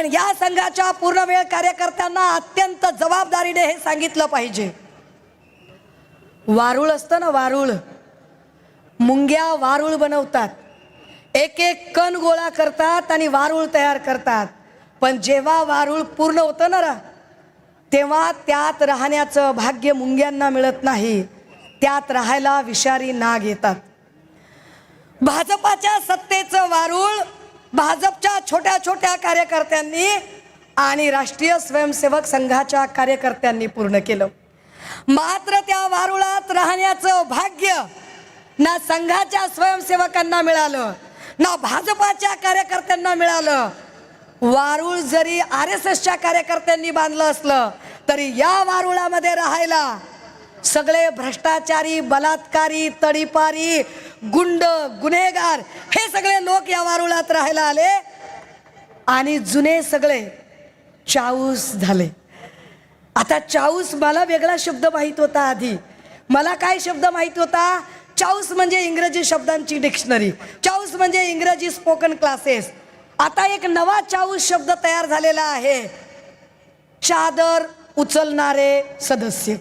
पण या संघाच्या पूर्ण वेळ कार्यकर्त्यांना अत्यंत जबाबदारीने हे सांगितलं पाहिजे. वारुळ असतं ना वारुळ? मुंग्या वारुळ बनवतात. एक एक कण गोळा करतात आणि वारुळ तयार करतात. पण जेव्हा वारुळ पूर्ण होतं ना रा, तेव्हा त्यात राहण्याचं भाग्य मुंग्यांना मिळत नाही. त्यात राहायला विषारी नाग येतात. भाजपाच्या सत्तेचं वारुळ भाजपच्या छोट्या छोट्या कार्यकर्त्यांनी आणि राष्ट्रीय स्वयंसेवक संघाच्या कार्यकर्त्यांनी पूर्ण केलं. मात्र त्या वारुळात राहण्याचं भाग्य ना संघाच्या स्वयंसेवकांना मिळालं ना भाजपाच्या कार्यकर्त्यांना मिळालं. वारुळ जरी आर एस एसच्या कार्यकर्त्यांनी बांधलं असलं तरी या वारुळामध्ये राहायला सगळे भ्रष्टाचारी बलात्कारी तडीपारी गुंड गुन्हेगार हे सगळे लोक या वारुळात राहायला आले. आणि जुने सगळे चाऊस झाले. आता चाऊस मला वेगळा शब्द माहीत होता आधी. मला काय शब्द माहीत होता? चाऊस म्हणजे इंग्रजी शब्दांची डिक्शनरी. चाऊस म्हणजे इंग्रजी स्पोकन क्लासेस. आता एक नवा चाऊस शब्द तयार झालेला आहे. चादर उचलणारे सदस्य.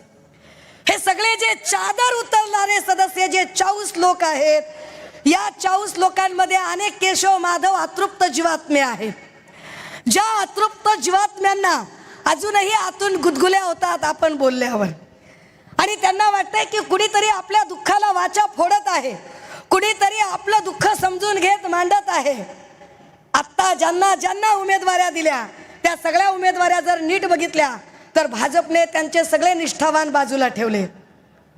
हे सगळे जे चादर उतरणारे सदस्य जे चाऊस लोक आहेत या चाऊस लोकांमध्ये अनेक केशव माधव अतृप्त जीवात्मे आहेत. ज्या अतृप्त जीवात्म्यांना अजूनही आतून गुदगुल्या होतात आपण बोलल्यावर. आणि त्यांना वाटतंय की कुणीतरी आपल्या दुःखाला वाचा फोडत आहे. कुणीतरी आपलं दुःख समजून घेत मांडत आहे. आत्ता ज्यांना ज्यांना उमेदवाऱ्या दिल्या त्या सगळ्या उमेदवाऱ्या जर नीट बघितल्या तर भाजपने त्यांचे सगळे निष्ठावान बाजूला ठेवले.